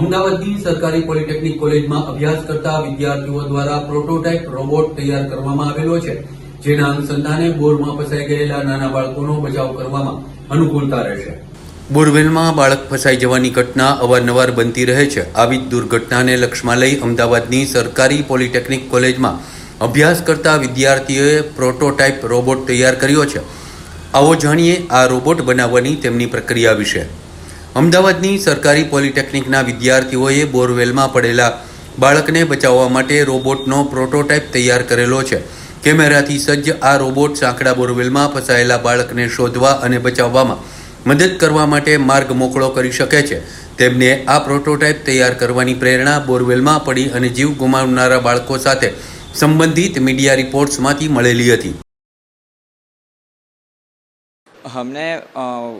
અમદાવાદની સરકારી પોલિટેકનિક કોલેજમાં અભ્યાસ કરતા વિદ્યાર્થીઓ દ્વારા પ્રોટોટાઇપ રોબોટ તૈયાર કરવામાં આવેલો છે, જેના અનુસંધાને બોરમાં ફસાઈ ગયેલા નાના બાળકોનો બચાવ કરવામાં અનુકૂળતા રહેશે બોરવેલમાં બાળક ફસાઈ જવાની ઘટના અવારનવાર બનતી રહે છે. આવી જ દુર્ઘટનાને લક્ષમાં લઈ અમદાવાદની સરકારી પોલિટેકનિક કોલેજમાં અભ્યાસ કરતા વિદ્યાર્થીઓએ પ્રોટોટાઇપ રોબોટ તૈયાર કર્યો છે. આવો જાણીએ આ રોબોટ બનાવવાની તેમની પ્રક્રિયા વિશે. અમદાવાદની સરકારી પોલિટેકનિકના વિદ્યાર્થીઓએ બોરવેલમાં પડેલા બાળકને બચાવવા માટે રોબોટનો પ્રોટોટાઇપ તૈયાર કરેલો છે. કેમેરાથી સજ્જ આ રોબોટ સાંકડા બોરવેલમાં ફસાયેલા બાળકને શોધવા અને બચાવવામાં મદદ કરવા માટે માર્ગ મોકળો કરી શકે છે. તેમને આ પ્રોટોટાઇપ તૈયાર કરવાની પ્રેરણા બોરવેલમાં પડી અને જીવ ગુમાવનારા બાળકો સાથે સંબંધિત મીડિયા રિપોર્ટ્સમાંથી મળેલી હતી. हमने अ,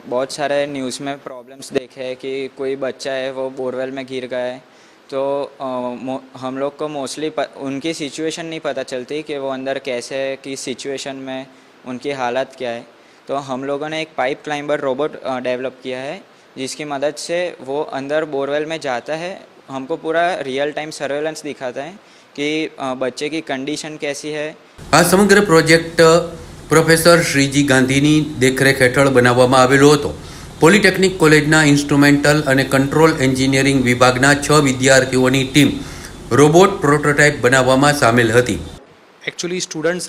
बहुत सारे न्यूज़ में प्रॉब्लम्स देखे हैं कि कोई बच्चा है वो बोरवेल में गिर गया है तो अ, मो- हम लोग को मोस्टली उनकी सिचुएशन नहीं पता चलती कि वो अंदर कैसे है किस सिचुएशन में उनकी हालत क्या है तो हम लोगों ने एक पाइप क्लाइंबर रोबोट डेवलप किया है जिसकी मदद से वो अंदर बोरवेल में जाता है हमको पूरा रियल टाइम सर्वेलेंस दिखाता है कि अ, बच्चे की कंडीशन कैसी है આ સમગ્ર પ્રોજેક્ટ પ્રોફેસર શ્રીજી ગાંધીની દેખરેખ હેઠળ બનાવવામાં આવેલો હતો. પોલિટેકનિક કોલેજના ઇન્સ્ટ્રુમેન્ટલ અને કંટ્રોલ એન્જિનિયરિંગ વિભાગના છ વિદ્યાર્થીઓની ટીમ રોબોટ પ્રોટોટાઇપ બનાવવામાં સામેલ હતી. Actually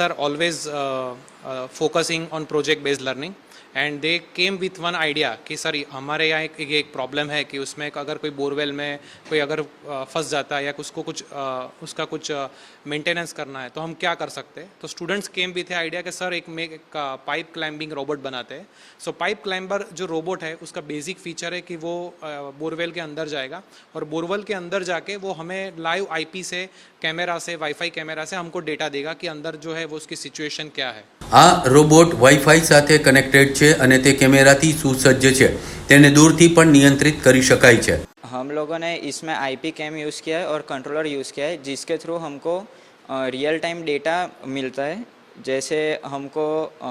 are always uh, uh, focusing on project based learning. And they came with one idea कि सर हमारे यहाँ एक, एक प्रॉब्लम है कि उसमें अगर कोई बोरवेल में कोई अगर अ, फंस जाता है या उसको कुछ अ, उसका कुछ मेंटेनेंस करना है तो हम क्या कर सकते हैं? तो स्टूडेंट्स केम विथ है आइडिया कि सर एक में एक पाइप क्लाइंबिंग रोबोट बनाते हैं. सो पाइप क्लाइंबर जो रोबोट है उसका बेसिक फीचर है कि वो बोरवेल के अंदर जाएगा। और बोरवेल के अंदर जाके वो हमें लाइव आईपी से कैमरा से वाईफाई कैमरा से हमको डेटा देगा कि अंदर जो है वो उसकी सिचुएशन क्या है। આ રોબોટ વાઈફાઈ સાથે કનેક્ટેડ છે અને તે કેમેરાથી સુસજ્જ છે તેને દૂરથી પણ નિયંત્રિત કરી શકાય છે हम लोगों ने इसमें आईपी कैम यूज़ किया है और कंट्रोलर यूज़ किया है जिसके थ्रू हमको रियल टाइम डेटा मिलता है जैसे हमको अ,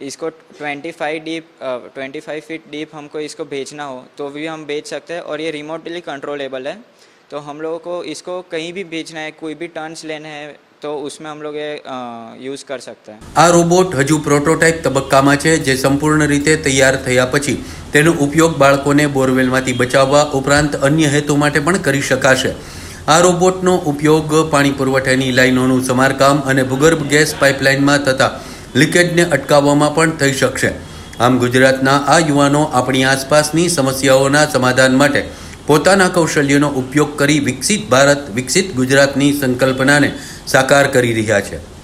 इसको 25 डीप 25 फीट डीप हमको इसको भेजना हो तो भी हम भेज सकते हैं और ये रिमोटली कंट्रोलेबल है तो हम लोगों को इसको कहीं भी भेजना है कोई भी टर्न्स लेने हैं तो उसमें हम लोग ये यूज़ कर सकते हैं આ રોબોટ હજુ પ્રોટોટાઇપ તબક્કામાં છે જે સંપૂર્ણ રીતે તૈયાર થયા પછી તેનો ઉપયોગ બાળકોને બોરવેલમાંથી બચાવવા ઉપરાંત અન્ય હેતુ માટે પણ કરી શકાશે આ રોબોટનો ઉપયોગ પાણી પુરવઠાની લાઇનોનું સમારકામ અને ભૂગર્ભ ગેસ પાઇપલાઇનમાં થતા લીકેજને અટકાવવામાં પણ થઈ શકશે આમ ગુજરાતના આ યુવાનો આપણી આસપાસની સમસ્યાઓના સમાધાન માટે પોતાના કૌશલ્યનો ઉપયોગ કરી વિકસિત ભારત વિકસિત ગુજરાતની સંકલ્પનાને સાકાર કરી રહ્યા છે.